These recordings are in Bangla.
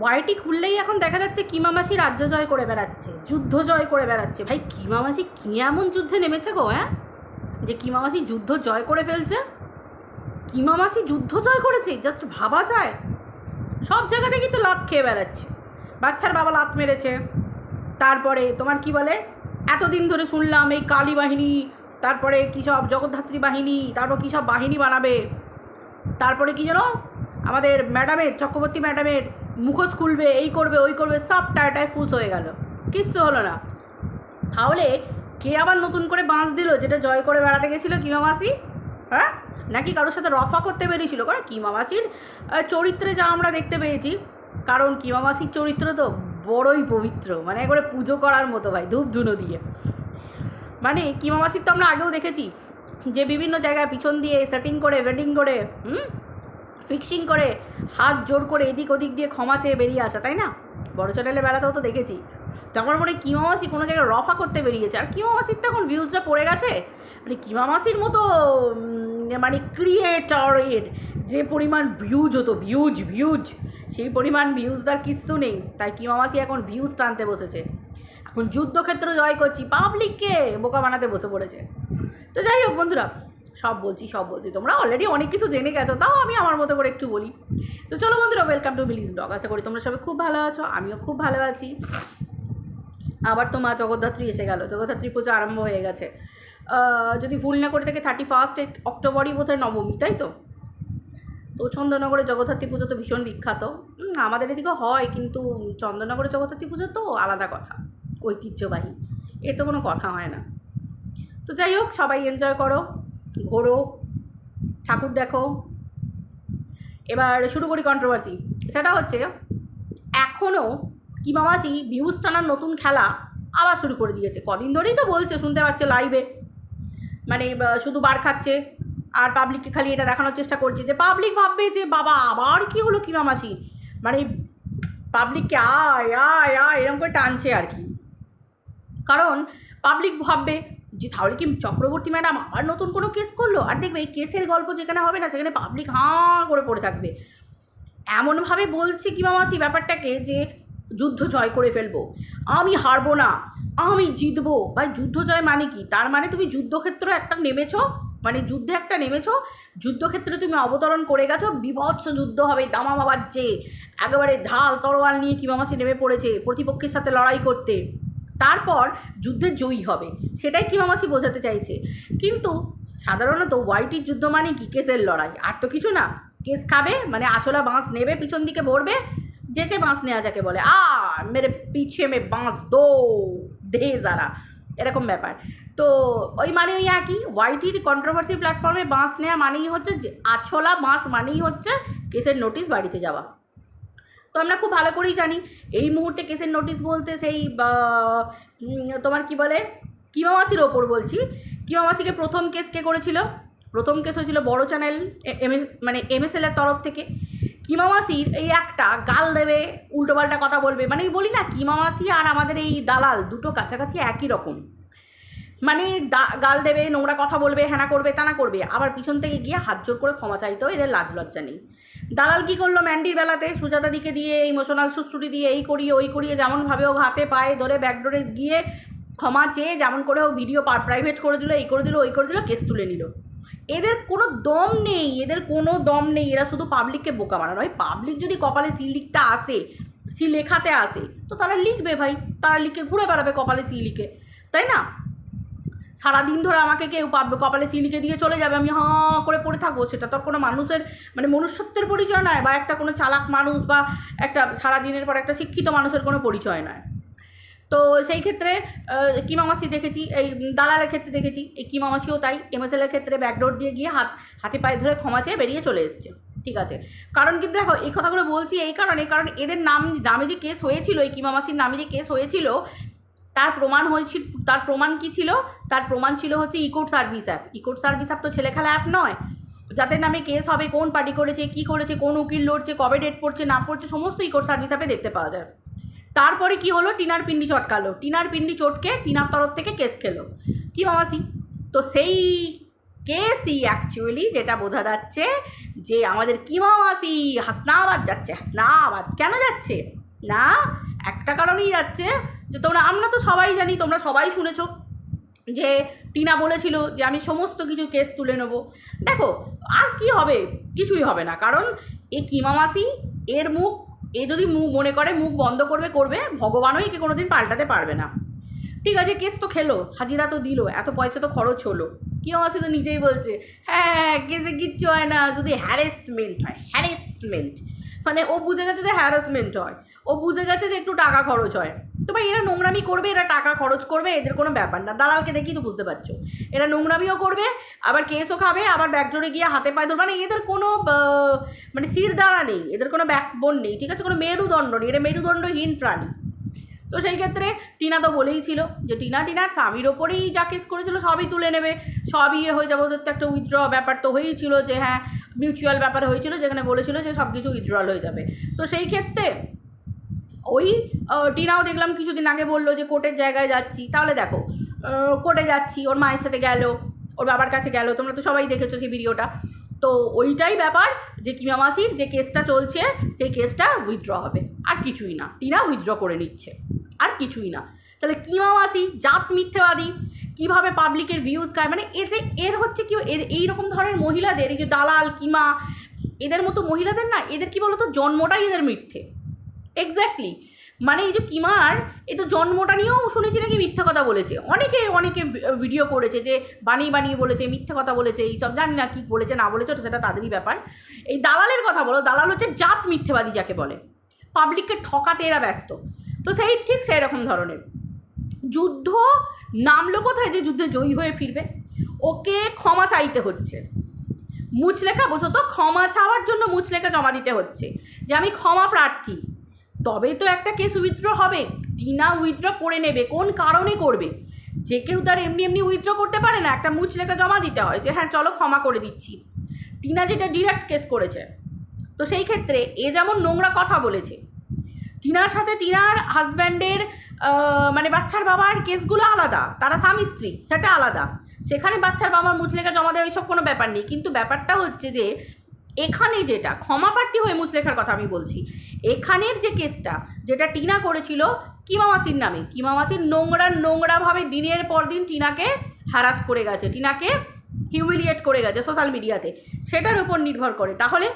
ওয়াইটি খুললেই এখন দেখা যাচ্ছে কিমামাসি রাজ্য জয় করে বেড়াচ্ছে, যুদ্ধ জয় করে বেড়াচ্ছে। ভাই, কিমামাসি কী এমন যুদ্ধে নেমেছে গো হ্যাঁ? যে কিমামাসি যুদ্ধ জয় করে ফেলছে? কিমামাসি যুদ্ধ জয় করেছে জাস্ট ভাবা যায়। সব জায়গাতে কিন্তু লাত খেয়ে বেড়াচ্ছে। বাচ্চার বাবা লাত মেরেছে। তারপরে তোমার কি বলে? এতদিন ধরে শুনলাম এই কালী বাহিনী, তারপরে কী সব জগদ্ধাত্রী বাহিনী, তারপর কী সব বাহিনী বানাবে? তারপরে কি যেন আমাদের ম্যাডামের চক্রবর্তী ম্যাডামের মুখোশ খুলবে, এই করবে, ওই করবে, সব টায়টায় ফুস হয়ে গেল। কিচ্ছু হলো না। তাহলে কে আবার নতুন করে বাঁশ দিল যেটা জয় করে বেড়াতে গেছিল কিমা মাসি? হ্যাঁ? নাকি কারোর সাথে রফা করতে বেরিয়েছিল? কারণ কিমা মাসির চরিত্রে যা আমরা দেখতে পেয়েছি, কারণ কিমা মাসির চরিত্র তো বড়ই পবিত্র মানে একবারে পুজো করার মতো ভাই ধূপ ধুনো দিয়ে। মানে কিমা মাসির তো আমরা আগেও দেখেছি, যে বিভিন্ন জায়গায় পিছন দিয়ে সেটিং করে ওয়েডিং করে, হুম? ফিক্সিং করে হাত জোর করে এদিক ওদিক দিয়ে ক্ষমা চেয়ে বেরিয়ে আসা, তাই না? বড় চ্যানেলে বেড়াতেও তো দেখেছি। তো আমার মনে কিমামাসি কোনো জায়গায় রফা করতে বেরিয়েছে। আর কিমামাসির তো এখন ভিউজটা পড়ে গেছে। মানে কিমামাসির মতো মানে ক্রিয়েটরের যে পরিমাণ ভিউজ হতো ভিউজ ভিউজ সেই পরিমাণ ভিউজ তার কিচ্ছু নেই। তাই কিমামাসি এখন ভিউজ টানতে বসেছে। এখন যুদ্ধক্ষেত্র জয় করছি পাবলিককে বোকা বানাতে বসে পড়েছে। তো যাই হোক বন্ধুরা সব বলছি সব বলছি। তোমরা অলরেডি অনেক কিছু জেনে গেছো, তাও আমি আমার মতো করে একটু বলি। তো চলো বন্ধুরা ওয়েলকাম টু বিলিজ ব্লগ আশা করি তোমরা সবাই খুব ভালো আছো, আমিও খুব ভালো আছি। আবার তো মা জগদ্ধাত্রী এসে গেল জগদ্ধাত্রী পুজো আরম্ভ হয়ে গেছে। যদি ভুল না করে থাকে থার্টি ফার্স্ট অক্টোবরই বোধহয় নবমী, তাই তো? তো চন্দননগরে জগদ্ধাত্রী পুজো তো ভীষণ বিখ্যাত। আমাদের এদিকে হয়, কিন্তু চন্দননগরে জগদ্ধাত্রী পুজো তো আলাদা কথা, ঐতিহ্যবাহী। এর তো কোনো কথা হয় না। তো যাই হোক, সবাই এনজয় করো। ঘোরো, ঠাকুর দেখো। এবার শুরু করি কন্ট্রোভার্সি সেটা হচ্ছে এখনও কিমামাসি ভিউজ টানার নতুন খেলা আবার শুরু করে দিয়েছে। কদিন ধরেই তো বলছে, শুনতে পাচ্ছে লাইভে মানে শুধু বার খাচ্ছে, আর পাবলিককে খালি এটা দেখানোর চেষ্টা করছে যে পাবলিক ভাববে যে, বাবা, আবার কি হলো কিমামাসি? মানে পাবলিককে আয় আয় আয় এরকম করে টানছে আর কি। কারণ পাবলিক ভাববে যে তাহলে কি চক্রবর্তী ম্যাডাম আবার নতুন কোনো কেস করল? আর দেখবে এই কেসের গল্প যেখানে হবে না, সেখানে পাবলিক হাঁ করে পড়ে থাকবে। এমনভাবে বলছে কি মামাসি ব্যাপারটাকে যে যুদ্ধ জয় করে ফেলব। আমি হারবো না, আমি জিতবো। ভাই, যুদ্ধ জয় মানে কি? তার মানে তুমি যুদ্ধক্ষেত্র একটা নেমেছো মানে যুদ্ধে একটা নেমেছো, যুদ্ধক্ষেত্রে তুমি অবতরণ করে গেছো, বিভৎস যুদ্ধ হবে দামামা বাজছে একেবারে ঢাল তরোয়াল নিয়ে কিমামাসি নেমে পড়েছে, প্রতিপক্ষের সাথে লড়াই করতে। তারপর যুদ্ধে জয়ী হবে। সেটাই কিমামাসি বোঝাতে চাইছে? কিন্তু সাধারণত ওয়াইটির যুদ্ধ মানে কি? কেসের লড়াই। আর তো কিছু না। কেস খাবে মানে আছলা বাঁশ নেবে, পিছন দিকে ভরবে, যেচে বাঁশ নেওয়া যাকে বলে। আ মেরে পিছে মে বাঁশ দো, দে যারা। এরকম ব্যাপার। তো ওই মানে ওই একই। ওয়াইটির কন্ট্রোভার্সি প্ল্যাটফর্মে বাঁশ নেওয়া মানেই হচ্ছে যে, আছলা বাঁশ মানেই হচ্ছে কেসের নোটিশ বাড়িতে যাওয়া। তো আমরা খুব ভালো করেই জানি। এই মুহূর্তে কেসের নোটিশ বলতে সেই তোমার কি বলে? কিমামাসির ওপর বলছি। কিমামাসিকে প্রথম কেস কে করেছিল? প্রথম কেস হয়েছিল বড় চ্যানেল এমএস মানে এমএসএলের তরফ থেকে। কিমামাসির এই একটা গাল দেবে, উল্টোপাল্টা কথা বলবে মানে বলি না, কিমামাসি আর আমাদের এই দালাল দুটো কাছাকাছি একই রকম। মানে গাল দেবে, নোংরা কথা বলবে হ্যানা করবে তানা করবে, আবার পিছন থেকে গিয়ে হাত জোর করে ক্ষমা চাইতেও এদের লাজ লজ্জা নেই। দালাল কি করল ম্যান্ডির বেলাতে? সুজাতা দিকে দিয়ে ইমোশনাল সুশ্রুতি দিয়ে, এই করিয়ে, ওই করিয়ে যেমনভাবে ও হাতে, পায়ে ধরে ব্যাকডোরে গিয়ে ক্ষমা চেয়ে, যেমন করে ও ভিডিও প্রাইভেট করে দিল, এই করে দিল, ওই করে দিল কেস তুলে নিল। এদের কোনো দম নেই, এদের কোনো দম নেই, এরা শুধু পাবলিককে বোকা বানানো। হয় পাবলিক যদি কপালে সি লিখটা আসে সি লেখাতে আসে, তো তারা লিখবে ভাই, তারা লিখে ঘুরে বেড়াবে কপালে সি লিখে তাই না? সারাদিন ধরে আমাকে কেউ কপালে সিলিকে দিয়ে চলে যাবে, আমি হাঁ করে পড়ে থাকব। সেটা তো কোনো মানুষের মানে মনুষ্যত্বের পরিচয় নয়, বা একটা কোনো চালাক মানুষ, বা একটা সারাদিনের পর একটা শিক্ষিত মানুষের কোনো পরিচয় নয়। তো সেই ক্ষেত্রে কিমামাসি দেখেছি, এই দালালের ক্ষেত্রে দেখেছি, এই কিমামাসিও তাই এমএসএলের ক্ষেত্রে ব্যাকডোর দিয়ে গিয়ে হাত, হাতে পায়ে ধরে ক্ষমা চেয়ে বেরিয়ে চলে এসছে, ঠিক আছে। কারণ কিন্তু দেখো, এই কথাগুলো বলছি এই কারণে, কারণ এদের নাম নামে যে কেস হয়েছিল, এই কিমামাসির নামে যে কেস হয়েছিল তার প্রমাণ হয়েছিল, তার প্রমাণ কি ছিল? তার প্রমাণ ছিল হচ্ছে ইকোড সার্ভিস অ্যাপ ইকোড সার্ভিস অ্যাপ তো ছেলে খেলা অ্যাপ নয়। যাদের নামে কেস হবে, কোন পার্টি করেছে, কি করেছে, কোন উকিল লড়ছে, কবে ডেট পড়ছে, না পড়ছে, সমস্ত ইকোড সার্ভিস অ্যাপে দেখতে পাওয়া যায়। তারপরে কি হলো? টিনার পিন্ডি চটকালো। টিনার পিন্ডি চটকে টিনার তরফ থেকে কেস খেলো। কি মামাসি? তো সেই কেসই অ্যাকচুয়ালি যেটা বোঝা যাচ্ছে যে আমাদের কি মামাসি? হাসনাবাদ যাচ্ছে, হাসনাবাদ। কেন যাচ্ছে? না, একটা কারণেই যাচ্ছে যে তোমরা, আমরা তো সবাই জানি, তোমরা সবাই শুনেছ যে টিনা বলেছিল যে আমি সমস্ত কিছু কেস তুলে নেব। দেখো, আর কি হবে? কিছুই হবে না। কারণ এ কিমামাসি, এর মুখ, এ যদি মুখ মনে করে, মুখ বন্ধ করবে করবে, ভগবানও একে কোনো দিন পাল্টাতে পারবে না। ঠিক আছে কেস তো খেলো, হাজিরা তো দিল, এত পয়সা তো খরচ হলো। কিমা মাসি তো নিজেই বলছে হ্যাঁ কেসে কিচ্ছু হয় না, যদি হ্যারেসমেন্ট হয় হ্যারেসমেন্ট মানে ও বুঝে গেছে যে হ্যারাসমেন্ট হয়। ও বুঝে গেছে যে একটু টাকা খরচ হয়। তো ভাই, এরা নোংরামি করবে, এরা টাকা খরচ করবে, এদের কোনো ব্যাপার না। দালালকে দেখি তো বুঝতে পারছ। এরা নোংরামিও করবে, আবার কেসও খাবে, আবার ব্যাকজোরে গিয়ে হাতে পায়ে ধরবে। মানে এদের কোনো মানে শির দ্বারা নেই। এদের কোনো ব্যাকবোন নেই, ঠিক আছে? কোনো মেরুদণ্ড নেই। এটা মেরুদণ্ডহীন প্রাণী। তো সেই ক্ষেত্রে টিনা তো বলেই ছিল যে, টিনা টিনার স্বামীর ওপরেই যা কেস করেছিল সবই তুলে নেবে। সবই ইয়ে হয়ে যাবে। ওদের তো একটা উইথড্র ব্যাপার তো হয়েই ছিল যে হ্যাঁ মিউচুয়াল ব্যাপার হয়েছিল যেখানে বলেছিল যে সব কিছু উইথড্রল হয়ে যাবে। তো সেই ক্ষেত্রে ওই টিনাও দেখলাম কিছুদিন আগে বলল যে কোর্টের জায়গায় যাচ্ছি। তাহলে দেখো কোর্টে যাচ্ছি, ওর মায়ের সাথে গেল, ওর বাবার কাছে গেল, তোমরা তো সবাই দেখেছ সেই ভিডিওটা। তো ওইটাই ব্যাপার যে কিমা মাসির যে কেসটা চলছে, সেই কেসটা উইথড্র হবে। আর কিছুই না, টিনা উইথড্র করে নিচ্ছে। আর কিছুই না। তাহলে কিমা মাসি জাত মিথ্যেবাদী, কীভাবে পাবলিকের ভিউজ খায় মানে এ যে এর হচ্ছে কি, এর এইরকম ধরনের মহিলাদের, এই যে দালাল, কিমা, এদের মতো মহিলাদের না, এদের কি বলতো, জন্মটাই এদের মিথ্যে। এক্স্যাক্টলি মানে এই যে কিমার, এ তো জন্মটা নিয়েও শুনেছি নাকি মিথ্যা কথা বলেছে। অনেকে অনেকে ভিডিও করেছে যে, বানিয়ে বানিয়ে বলেছে, মিথ্যা কথা বলেছে, এইসব জানি না কী বলেছে, না বলেছে সেটা তাদেরই ব্যাপার। এই দালালের কথা বলো, দালাল হচ্ছে জাত মিথ্যেবাদী যাকে বলে। পাবলিককে ঠকাতে এরা ব্যস্ত। তো সেই, ঠিক সেই রকম ধরনের। যুদ্ধ নামলো কোথায় যে যুদ্ধে জয়ী হয়ে ফিরবে? ওকে ক্ষমা চাইতে হচ্ছে। মুচলেখা, বোঝো তো, ক্ষমা চাওয়ার জন্য মুচলেখা জমা দিতে হচ্ছে। যে আমি ক্ষমা প্রার্থী তবেই তো একটা কেস উইথড্র হবে। টিনা উইথড্র করে নেবে, কোন কারণে করবে? যে কেউ তার এমনি এমনি উইথড্র করতে পারে না, একটা মুচলেখা জমা দিতে হয় যে হ্যাঁ চলো ক্ষমা করে দিচ্ছি। টিনা যেটা ডিরেক্ট কেস করেছে, তো সেই ক্ষেত্রে এ যেমন নোংরা কথা বলেছে, টিনার সাথে টিনার হাজব্যান্ডের মানে বাচ্চার বাবার কেসগুলো আলাদা, তারা স্বামী স্ত্রী, সেটা আলাদা। সেখানে বাচ্চার বাবার মুচলেখা জমা দেওয়া এইসব কোনো ব্যাপার নেই, কিন্তু ব্যাপারটা হচ্ছে যে, এখানে যেটা ক্ষমাপ্রার্থী হয়ে মুচলেখার কথা আমি বলছি এখানের যে কেসটা, যেটা টিনা করেছিল কিমামাসির নামে, কিমামাসির নোংরা নোংরাভাবে দিনের পর দিন টিনাকে হ্যারাস করে গেছে, টিনাকে হিউমিলিয়েট করে গেছে সোশ্যাল মিডিয়াতে সেটার উপর নির্ভর করে। তাহলে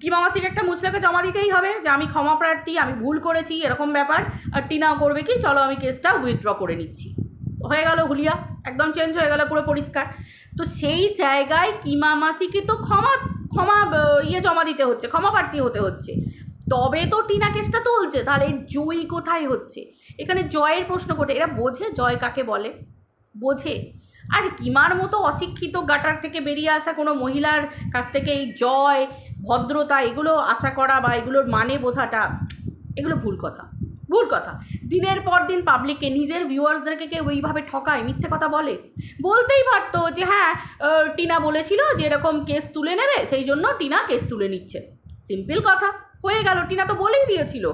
কিমা মাসিকে একটা মুচলেখা জমা দিতেই হবে যে, আমি ক্ষমা প্রার্থী, আমি ভুল করেছি, এরকম ব্যাপার, আর টিনাও করবে কি, চলো আমি কেসটা উইথড্র করে নিচ্ছি। হয়ে গেল হুলিয়া, একদম চেঞ্জ হয়ে গেল, পুরো পরিষ্কার। তো সেই জায়গায় কিমামাসিকে তো ক্ষমা ক্ষমা ইয়ে জমা দিতে হচ্ছে, ক্ষমা প্রার্থী হতে হচ্ছে। তবে তো টিনা কেসটা তুলছে, তাহলে জয় কোথায় হচ্ছে? এখানে জয়ের প্রশ্ন কোটে এরা বোঝে জয় কাকে বলে? বোঝে। আর কিমার মতো অশিক্ষিত গাটার থেকে বেরিয়ে আসা কোনো মহিলার কাছ থেকে এই জয়, ভদ্রতা, এগুলো আশা করা বা এগুলোর মানে বোঝাটা, এগুলো ভুল কথা। ভুল কথা। দিনের পর দিন পাবলিককে নিজের ভিউয়ার্সদেরকে কেউ ওইভাবে ঠকায়, মিথ্যে কথা বলে? বলতেই পারতো যে হ্যাঁ টিনা বলেছিল যে এরকম কেস তুলে নেবে, সেই জন্য টিনা কেস তুলে নিচ্ছে। সিম্পল কথা। হয়ে গেল, টিনা তো বলেই দিয়েছিল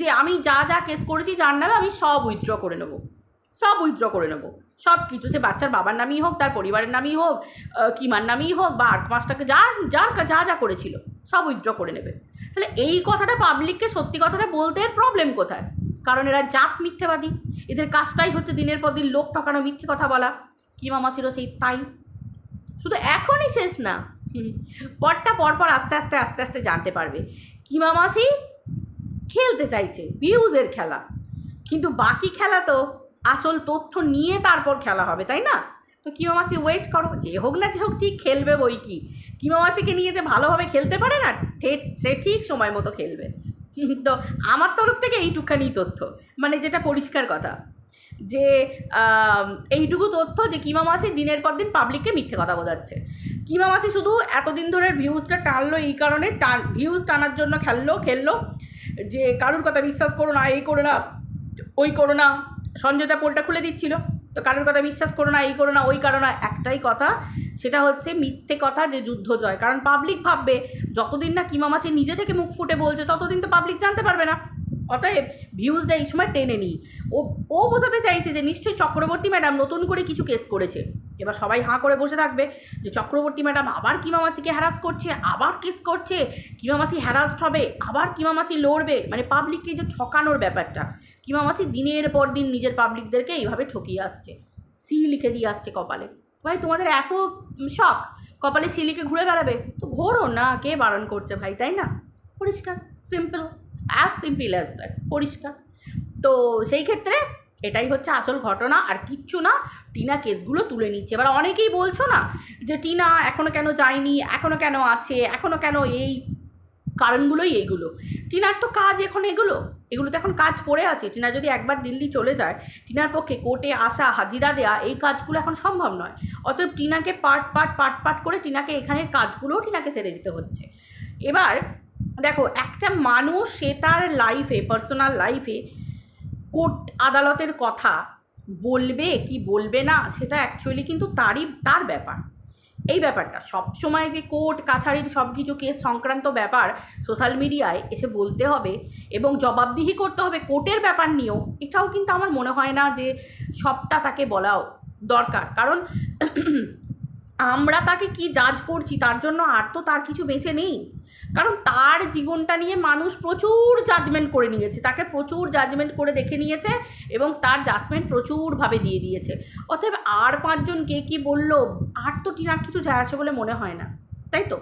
যে আমি যা যা কেস করেছি, যার নামে আমি সব উইথড্র করে নেব। সব উইথড্র করে নেব। সব কিছু, সে বাচ্চার বাবার নামই হোক, তার পরিবারের নামই হোক কিমার নামই হোক, বা আট মাসটাকে যা যার যা যা করেছিল, সব উইথড্র করে নেবে। তাহলে এই কথাটা পাবলিককে সত্যি কথাটা বলতে এর প্রবলেম কোথায়? কারণ এরা জাত মিথ্যেবাদী। এদের কাজটাই হচ্ছে দিনের পর দিন লোক ঠকানো, মিথ্যে কথা বলা। কি মামা ছিল সেই? তাই। শুধু এখনই শেষ না। পরটা পরপর আস্তে আস্তে আস্তে আস্তে জানতে পারবে। কিমা মাসি? খেলতে চাইছে ভিউজের খেলা। কিন্তু বাকি খেলা তো আসল তথ্য নিয়ে তারপর খেলা হবে, তাই না? তো কিমা মাসি ওয়েট করো, যে হোক না যে হোক, ঠিক খেলবে বই কি। কিমা মাসিকে নিয়ে যে ভালোভাবে খেলতে পারে না সে ঠিক সময় মতো খেলবে। তো আমার তরফ থেকে এইটুখানি তথ্য। মানে যেটা পরিষ্কার কথা, যে এইটুকু তথ্য যে কিমা মাসি দিনের পর দিন পাবলিককে মিথ্যে কথা বোঝাচ্ছে। কিমা মাসি, শুধু এতদিন ধরে ভিউজটা টানলো এই কারণে, টান ভিউজ টানার জন্য খেললো খেললো। যে কারুর কথা বিশ্বাস করো না, এই করো না, ওই করো না, সঞ্জয়দা পোলটা খুলে দিচ্ছিল। তো কারোর কথা বিশ্বাস করো না, এই করো না, ওই করো না, একটাই কথা, সেটা হচ্ছে মিথ্যে কথা যে যুদ্ধ জয়। কারণ পাবলিক ভাববে, যতদিন না কিমা মাসি নিজে থেকে মুখ ফুটে বলছে, ততদিন তো পাবলিক জানতে পারবে না। অতএব ভিউজটা এই সময় টেনে নিই। ও ও বোঝাতে চাইছে যে নিশ্চয়ই চক্রবর্তী ম্যাডাম নতুন করে কিছু কেস করেছে। এবার সবাই হাঁ করে বসে থাকবে যে চক্রবর্তী ম্যাডাম আবার কিমা মাসিকে হ্যারাস করছে, আবার কিস করছে কিমা মাসি হ্যারাসড হবে, আবার কিমা মাসি লড়বে? মানে পাবলিককে যে ঠকানোর ব্যাপারটা কিমা মাসি দিনের পর দিন নিজের পাবলিকদেরকে এইভাবে ঠকিয়ে আসছে? সি লিখে দিয়ে আসছে কপালে। ভাই, তোমাদের এত শখ, কপালে সি লিখে ঘুরে বেড়াবে? তো ঘোরো না, কে বারণ করছে ভাই, তাই না? পরিষ্কার simple as simple as that পরিষ্কার। তো সেই ক্ষেত্রে এটাই হচ্ছে আসল ঘটনা, আর কিচ্ছু না টিনা কেসগুলো তুলে নিচ্ছে। এবার অনেকেই বলছো না যে, টিনা এখনও কেন যায়নি? এখনও কেন আছে? এখনও কেন এই কারণগুলোই এইগুলো টিনার তো কাজ এখন এগুলো। এগুলো তো এখন কাজ পড়ে আছে। টিনা যদি একবার দিল্লি চলে যায়, টিনার পক্ষে কোর্টে আসা, হাজিরা দেওয়া এই কাজগুলো এখন সম্ভব নয়। অতএব টিনাকে পার্ট পার্ট পার্ট পার্ট করে টিনাকে এখানের কাজগুলোও টিনাকে সেরে যেতে হচ্ছে। এবার দেখো, একটা মানুষ সে তার লাইফে পার্সোনাল লাইফে কোর্ট আদালতের কথা বলবে, কি বলবে না, সেটা অ্যাকচুয়ালি কিন্তু তারই, তার ব্যাপার। এই ব্যাপারটা, সব সময় যে কোর্ট, কাছারির সব কিছু কেস সংক্রান্ত ব্যাপার সোশ্যাল মিডিয়ায় এসে বলতে হবে এবং জবাবদিহি করতে হবে কোর্টের ব্যাপার নিয়েও, এটাও কিন্তু আমার মনে হয় না যে সবটা তাকে বলাও দরকার। কারণ আমরা তাকে কি জাজ করছি, তার জন্য আর তো তার কিছু বেঁচে নেই। কারণ তার জীবনটা নিয়ে মানুষ প্রচুর জাজমেন্ট করে নিয়েছে। তাকে প্রচুর জাজমেন্ট করে দেখে নিয়েছে এবং তার জাজমেন্ট প্রচুরভাবে দিয়ে দিয়েছে। অতএব আর পাঁচজন কে কী বলল? আর তো টিনার কিছু যায় আছে বলে মনে হয় না, তাই তো?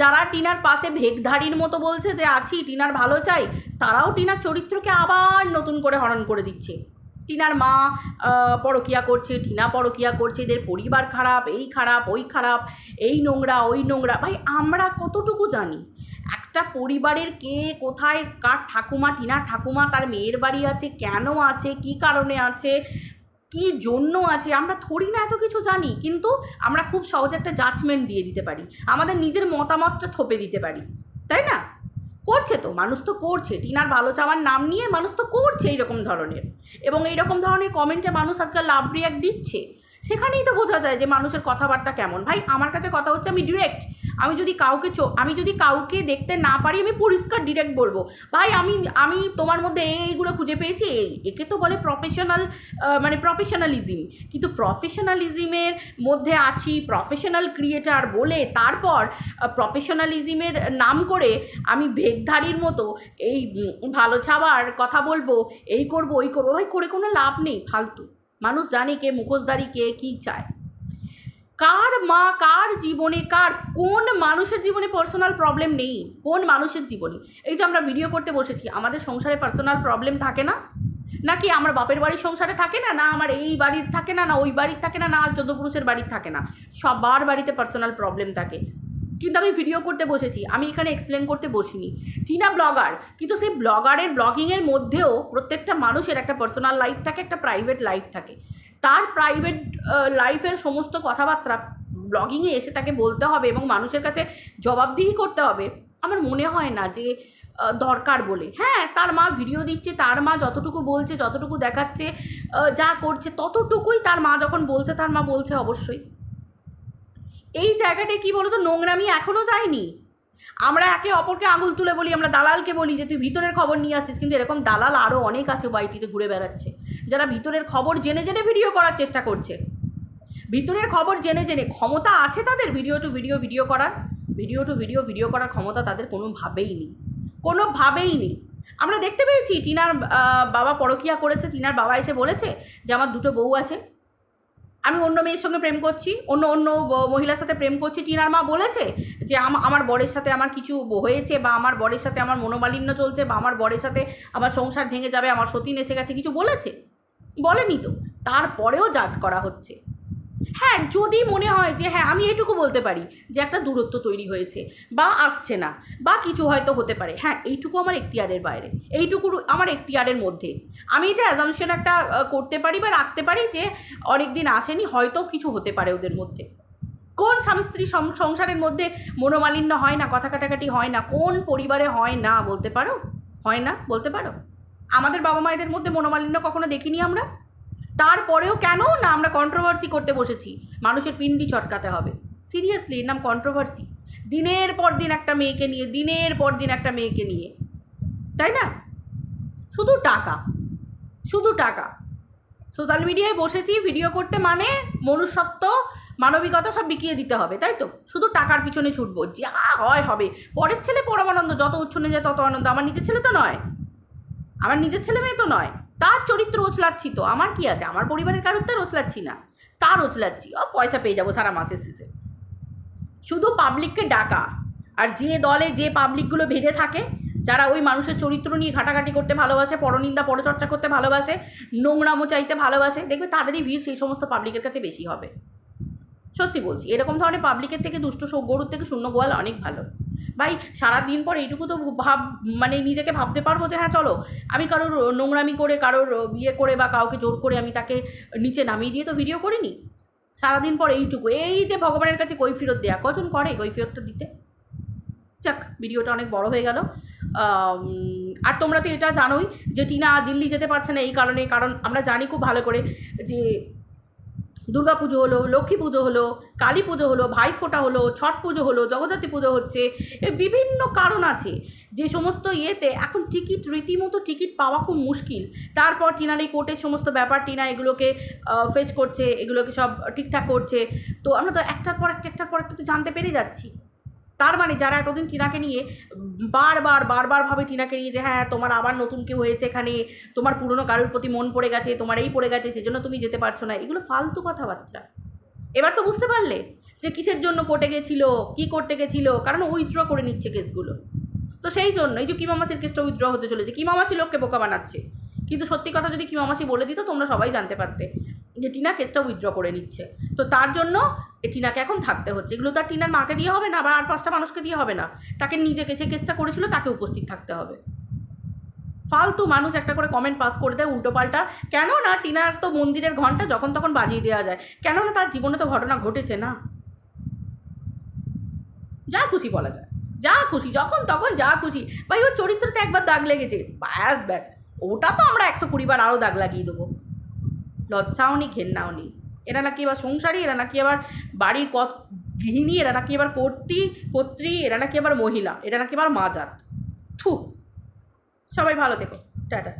যারা টিনার পাশে ভেগধারীর মতো বলছে যে, আছি, টিনার ভালো চাই, তারাও টিনার চরিত্রকে আবার নতুন করে হরণ করে দিচ্ছে। টিনার মা পরকিয়া করছে, টিনা পরকিয়া করছে, এদের পরিবার খারাপ, এই খারাপ, ওই খারাপ, এই নোংরা, ওই নোংরা। ভাই, আমরা কতটুকু জানি? একটা পরিবারের কে কোথায়, কার ঠাকুমা, টিনার ঠাকুমা, তার মেয়ের বাড়ি আছে, কেন আছে, কি কারণে আছে, কি জন্য আছে, আমরা থরি না এত কিছু জানি, কিন্তু আমরা খুব সহজে একটা জাজমেন্ট দিয়ে দিতে পারি। আমাদের নিজের মতামতটা থপে দিতে পারি, তাই না? করছে তো, মানুষ তো করছে, টিনার ভালো চাওয়ার নাম নিয়ে মানুষ তো করছে এইরকম ধরনের। এবং এইরকম ধরনের কমেন্টে মানুষ আজকাল লাভ রিয়াক্ট দিচ্ছে। সেখানেই তো বোঝা যায় যে মানুষের কথাবার্তা কেমন। ভাই, আমার কাছে কথা হচ্ছে আমি ডিরেক্ট আমি যদি কাউকে আমি যদি কাউকে দেখতে না পারি, আমি পরিষ্কার ডিরেক্ট বলব। ভাই, আমি আমি তোমার মধ্যে এই এইগুলো খুঁজে পেয়েছি। এই একে তো বলে প্রফেশনাল মানে প্রফেশনালিজম কিন্তু প্রফেশনালিজমের মধ্যে আছি প্রফেশনাল ক্রিয়েটার বলে তারপর প্রফেশনালিজমের নাম করে আমি ভেগধারীর মতো এই ভালো ছাবার কথা বলব, এই করব, ওই করব। ভাই, করে কোনো লাভ নেই, ফালতু। মানুষ জানে কে মুখোশধারী, কে কী চায়। কার মা, কার জীবনে, কার, কোন মানুষের জীবনে পার্সোনাল প্রবলেম নেই? কোন মানুষের জীবনে? এই যে আমরা ভিডিও করতে বসেছি, আমাদের সংসারে পার্সোনাল প্রবলেম থাকে না? নাকি আমার বাপের বাড়ির সংসারে থাকে না? না আমার এই বাড়ির থাকে না না ওই বাড়ির থাকে না না চোদ্দ পুরুষের বাড়ির থাকে না। সবার বাড়িতে পার্সোনাল প্রবলেম থাকে। কিন্তু আমি ভিডিও করতে বসেছি, আমি এখানে এক্সপ্লেন করতে বসিনি। টিনা ব্লগার, কিন্তু সেই ব্লগারের ব্লগিংয়ের মধ্যেও প্রত্যেকটা মানুষের একটা পার্সোনাল লাইফ থাকে, একটা প্রাইভেট লাইফ থাকে। তার প্রাইভেট লাইফের সমস্ত কথাবার্তা ব্লগিংয়ে এসে তাকে বলতে হবে এবং মানুষের কাছে জবাবদিহি করতে হবে। আমার মনে হয় না যে দরকার বলে। হ্যাঁ তার মা ভিডিও দিচ্ছে, তার মা যতটুকু বলছে, যতটুকু দেখাচ্ছে যা করছে, ততটুকুই তার মা যখন বলছে, তার মা বলছে অবশ্যই। এই জায়গাটায় কি বলতো? নোংরামি এখনও যায়নি। আমরা একে অপরকে আঙুল তুলে বলি, আমরা দালালকে বলি যে, তুই ভিতরের খবর নিয়ে আসছিস। কিন্তু এরকম দালাল আরও অনেক আছে ওয়াইটিতে ঘুরে বেড়াচ্ছে, যারা ভিতরের খবর জেনে জেনে ভিডিও করার চেষ্টা করছে। ভিতরের খবর জেনে জেনে ক্ষমতা আছে তাদের ভিডিও টু ভিডিও ভিডিও করার? ভিডিও টু ভিডিও ভিডিও করার ক্ষমতা তাদের কোনোভাবেই নেই। কোনোভাবেই নেই। আমরা দেখতে পেয়েছি, টিনার বাবা পরকিয়া করেছে, টিনার বাবা এসে বলেছে যে, আমার দুটো বউ আছে আমি অন্য মেয়ের সঙ্গে প্রেম করছি, অন্য অন্য মহিলার সাথে প্রেম করছি। টিনার মা বলেছে যে আম- আমার বরের সাথে আমার কিছু হয়েছে বা আমার বরের সাথে আমার মনোমালিন্য চলছে বা আমার বরের সাথে আমার সংসার ভেঙে যাবে, আমার সতীন এসে গেছে, কিছু বলেছে? বলেনি তো। তারপরেও জাজ করা হচ্ছে। হ্যাঁ যদি মনে হয় যে হ্যাঁ আমি এটুকু বলতে পারি যে, একটা দূরত্ব তৈরি হয়েছে বা আসছে না বা কিছু হয়তো হতে পারে। হ্যাঁ এইটুকু আমার এখতিয়ারের বাইরে। এইটুকু আমার এখতিয়ারের মধ্যে। আমি এটা অ্যাজামশন একটা করতে পারি বা রাখতে পারি যে অনেক দিন আসেনি, হয়তো কিছু হতে পারে ওদের মধ্যে। কোন স্বামী স্ত্রী সংসারের মধ্যে মনোমালিন্য হয় না, কথা কাটাকাটি হয় না, কোন পরিবারে হয় না বলতে পারো? হয় না বলতে পারো? আমাদের বাবা মায়েদের মধ্যে মনোমালিন্য কখনো দেখিনি আমরা? তারপরেও কেন না আমরা কন্ট্রোভার্সি করতে বসেছি? মানুষের পিন্ডি চটকাতে হবে। সিরিয়াসলি নাম কন্ট্রোভার্সি দিনের পর দিন একটা মেয়েকে নিয়ে, দিনের পর দিন একটা মেয়েকে নিয়ে। তাই না? শুধু টাকা। শুধু টাকা। সোশ্যাল মিডিয়ায় বসেছি ভিডিও করতে মানে মনুষ্যত্ব, মানবিকতা সব বিকিয়ে দিতে হবে, তাই তো? শুধু টাকার পিছনে ছুটবো, যা হয় হবে। পরের ছেলে পরমানন্দ, যত উচ্ছনে যায় তত আনন্দ। আমার নিজের ছেলে তো নয়। আমার নিজের ছেলে মেয়ে তো নয়। তার চরিত্র ওচলাচ্ছি তো, আমার কি আছে? আমার পরিবারের কারোর তো আর ওচলাচ্ছি না। তার ওচলাচ্ছি ও পয়সা পেয়ে যাব সারা মাসের শেষে। শুধু পাবলিককে ডাকা আর যে দলে যে পাবলিকগুলো ভেড়ে থাকে, যারা ওই মানুষের চরিত্র নিয়ে ঘাটাঘাটি করতে ভালোবাসে, পরনিন্দা, পরচর্চা করতে ভালোবাসে, নোংরামো চাইতে ভালোবাসে, দেখবে তাদেরই ভিড় সেই সমস্ত পাবলিকের কাছে বেশি হবে। সত্যি বলছি, এরকম ধরনের পাবলিকের থেকে দুষ্ট গরুর থেকে শূন্য গোয়াল অনেক ভালো। ভাই, সারাদিন পর এইটুকু তো ভাব মানে নিজেকে ভাবতে পারব যে হ্যাঁ চলো। আমি কারোর নোংরামি করে, কারোর ইয়ে করে বা কাউকে জোর করে আমি তাকে নিচে নামিয়ে দিয়ে তো ভিডিও করিনি। সারাদিন পর এইটুকু। এই যে ভগবানের কাছে কৈফিরত দেয়া, কজন করে কৈফিরতটা দিতে? যাক ভিডিওটা অনেক বড় হয়ে গেল। আর তোমরা তো এটা জানোই যে টিনা দিল্লি যেতে পারছে না এই কারণে, কারণ আমরা জানি খুব ভালো করে যে দুর্গা পুজো হলো, লক্ষ্মী পুজো হলো, কালী পুজো হলো ভাইফোঁটা হলো, ছট পুজো হলো, জগদ্ধাত্রী পুজো হচ্ছে, এ বিভিন্ন কারণ আছে। যে সমস্ত ইয়েতে এখন টিকিট, রীতিমতো টিকিট পাওয়া খুব মুশকিল। তারপর টিনার এই কোর্টের সমস্ত ব্যাপার, টিনা এগুলোকে ফেস করছে, এগুলোকে সব ঠিকঠাক করছে। তো আমরা তো একটার পর একটা, একটার পর একটা তো জানতে পেরে যাচ্ছি। তার মানে যারা এতদিন টিনাকে নিয়ে বারবার বারবার ভাবে টিনাকে নিয়ে যে হ্যাঁ তোমার আবার নতুন কেউ হয়েছে এখানে, তোমার পুরনো কারোর প্রতি মন পড়ে গেছে, তোমার এই পড়ে গেছে, সেজন্য তুমি যেতে পারছ না, এগুলো ফালতু কথাবার্তা। এবার তো বুঝতে পারলে যে কিসের জন্য কোর্টে গেছিল, কি করতে গেছিল, কারণ উইথড্র করে নিচ্ছে কেসগুলো। তো সেই জন্য, এই যে কিমামাসির কেসটা উইথড্র হতে চলেছে কিমামাসি লোককে বোকা বানাচ্ছে? কিন্তু সত্যি কথা যদি কিমামাসি বলে দিত, তোমরা সবাই জানতে পারতে। যে টিনা কেসটা উইথড্র করে নিচ্ছে। তো তার জন্য টিনাকে এখন থাকতে হচ্ছে। এগুলো তো আর টিনার মাকে দিয়ে হবে না বা আর পাঁচটা মানুষকে দিয়ে হবে না। তাকে নিজেকে সে কেসটা করেছিল, তাকে উপস্থিত থাকতে হবে। ফালতু মানুষ একটা করে কমেন্ট পাস করে দেয় উল্টো পাল্টা কেন না টিনার তো মন্দিরের ঘণ্টা যখন তখন বাজিয়ে দেওয়া যায়। কেন না তার জীবনে তো ঘটনা ঘটেছে না। যা খুশি বলা যায়। যা খুশি, যখন তখন যা খুশি। ভাই, ওর চরিত্রতে একবার দাগ লেগেছে। ব্যাস ব্যাস। ওটা তো আমরা একশো কুড়ি বার আরও দাগ লাগিয়ে দেবো। লজ্জাও নেই ঘেন্নাও নেই এরা নাকি এবার সংসারী, এরা নাকি আবার বাড়ির কত গৃহিণী, এরা নাকি এবার কর্ত্রী কর্ত্রী, এরা নাকি আবার মহিলা, এরা নাকি আবার মাজাত থু, সবাই ভালো থেকো। টাটা।